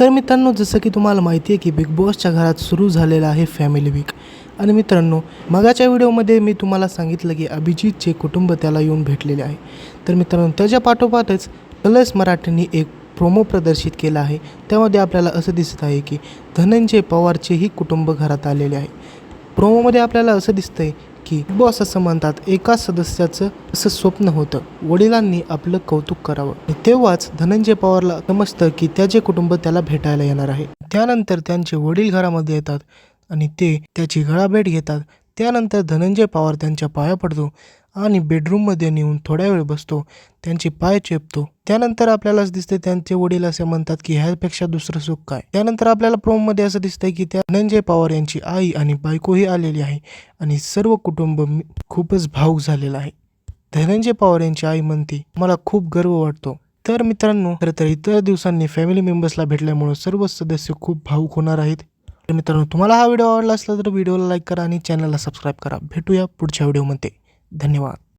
तर मित्रांनो जसं की तुम्हाला माहिती आहे की बिग बॉसच्या घरात सुरू झालेला आहे फॅमिली वीक आणि मित्रांनो मगाच्या व्हिडिओमध्ये मी तुम्हाला सांगितलं की अभिजितचे कुटुंब त्याला येऊन भेटलेले आहे. तर मित्रांनो त्याच्या पाठोपाठच कलर्स मराठींनी एक प्रोमो प्रदर्शित केला आहे. त्यामध्ये आपल्याला असं दिसत आहे की धनंजय पवारचेही कुटुंब घरात आलेले आहे. प्रोमोमध्ये आपल्याला असं दिसतं आहे की बॉस असं म्हणतात एका सदस्याचं असं स्वप्न होतं. वडिलांनी आपलं कौतुक करावं. तेव्हाच धनंजय पवारला समजतं की त्याचे कुटुंब त्याला भेटायला येणार आहे. त्यानंतर त्यांचे वडील घरामध्ये येतात आणि ते त्याची गळाभेट घेतात. त्यानंतर धनंजय पवार त्यांच्या पाया पडतो आणि बेडरूममध्ये नेऊन थोड्या वेळ बसतो. त्यांचे पाय चेपतो. त्यानंतर आपल्यालाच दिसते त्यांचे वडील असे म्हणतात की ह्यापेक्षा दुसरं सुख काय? त्यानंतर आपल्याला प्रोममध्ये असं दिसतंय की त्या धनंजय पवार यांची आई आणि बायकोही आलेली आहे आणि सर्व कुटुंब मी- खूपच भाऊक झालेलं आहे. धनंजय पवार यांची आई म्हणते मला खूप गर्व वाटतो. तर मित्रांनो खरं तर इतर दिवसांनी फॅमिली मेंबर्सला भेटल्यामुळे सर्व सदस्य खूप भाऊक होणार आहेत. तर मित्रांनो तुम्हाला हा व्हिडिओ आवडला असला तर व्हिडिओला लाईक करा आणि चॅनलला सबस्क्राईब करा. भेटूया पुढच्या व्हिडिओमध्ये. धन्यवाद.